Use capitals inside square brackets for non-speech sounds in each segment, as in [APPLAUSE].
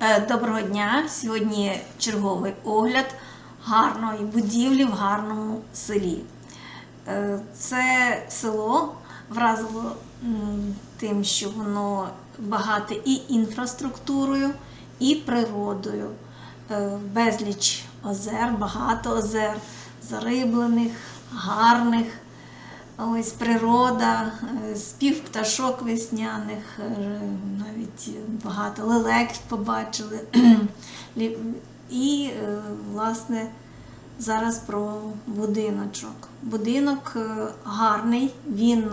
Е, Доброго дня! Сьогодні черговий огляд гарної будівлі в гарному селі. Е, Це село вразило тим, що воно багате і інфраструктурою, і природою. Е, Безліч озер, багато озер, зариблених, гарних. Ось природа, е, спів пташок весняних, е, навіть багато лелек побачили. [CLEARS THROAT] І, е, власне, зараз про будиночок. Будинок гарний, він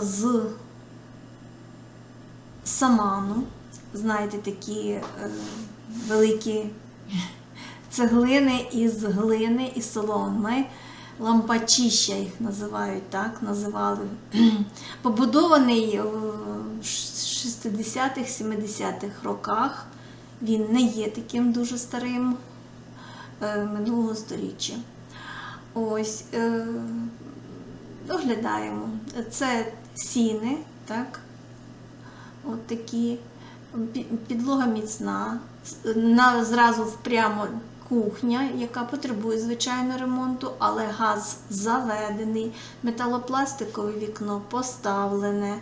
з саману. Знаєте, такі великі цеглини із глини і соломи. Лампачища їх називають, так, називали. [CLEARS THROAT] Побудований в 60-х, 70-х роках. Він не є таким дуже старим е, минулого сторіччя. Ось, е, оглядаємо. Це сіни, так? От такі. Підлога міцна, на, зразу впрямо кухня, яка потребує звичайно ремонту, але газ заведений, металопластикове вікно поставлене.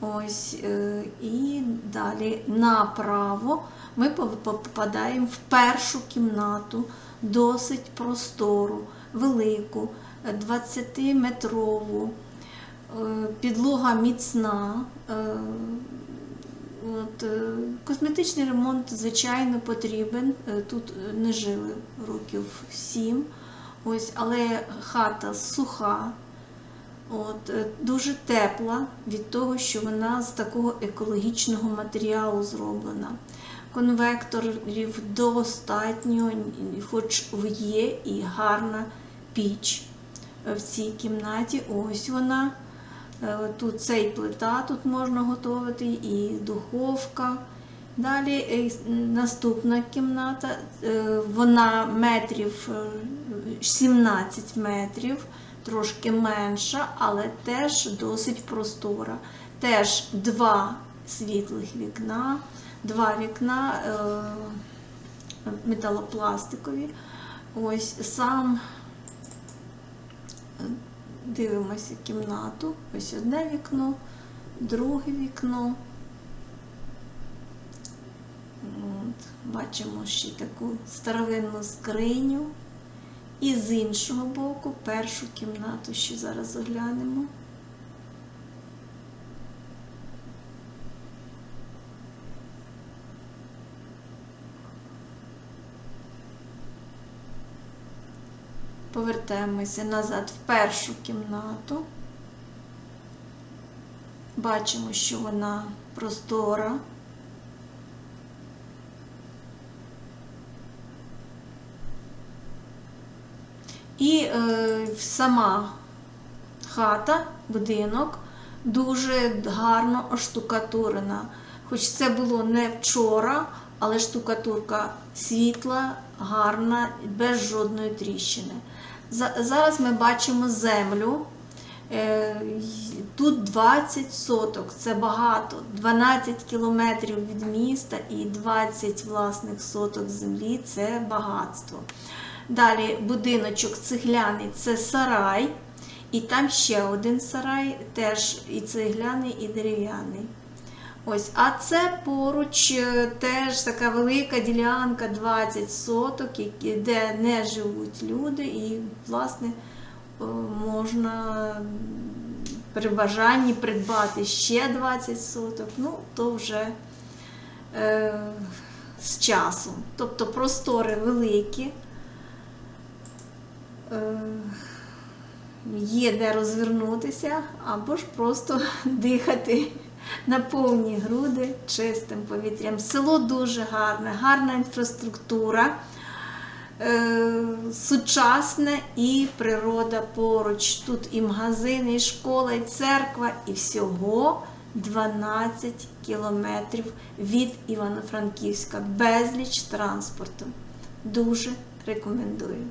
Ось, е, і далі направо ми попадаємо в першу кімнату, досить простору, велику, 20-метрову. Е, Підлога міцна. От, е, косметичний ремонт, звичайно, потрібен. Е, Тут не жили років сім. Ось, але хата суха, от, е, дуже тепла від того, що вона з такого екологічного матеріалу зроблена. Конвекторів достатньо, хоч є і гарна піч в цій кімнаті. Ось вона. Е, Тут це і плита, тут можна готувати, і духовка. Далі е, наступна кімната, е, вона метрів е, 17 метрів, трошки менша, але теж досить простора. Теж два світлих вікна, два вікна металопластикові. Ось сам Дивимося кімнату. Ось одне вікно, друге вікно. От, бачимо ще таку старовинну скриню. І з іншого боку першу кімнату ще зараз оглянемо. Повертаємося назад в першу кімнату. Бачимо, що вона простора. І е, сама хата, будинок дуже гарно оштукатурена. Хоч це було не вчора, але штукатурка світла, гарна, без жодної тріщини. За- Зараз ми бачимо землю. Е, Тут 20 соток, це багато. 12 кілометрів від міста і 20 власних соток землі це багатство. Далі будиночок цегляний це сарай, і там ще один сарай, теж і цегляний, і дерев'яний. Ось, а це поруч е, теж така велика ділянка 20 соток, де не живуть люди, і, власне, е, можна при бажанні придбати ще 20 соток, ну, то вже е, з часом. Тобто простори великі. Е, Є де розвернутися, або ж просто [LAUGHS] дихати на повні груди чистим повітрям. Село дуже гарне, гарна інфраструктура, е, сучасне і природа поруч. Тут і магазини, і школа, і церква, і всього 12 кілометрів від Івано-Франківська. Безліч транспорту. Дуже рекомендую.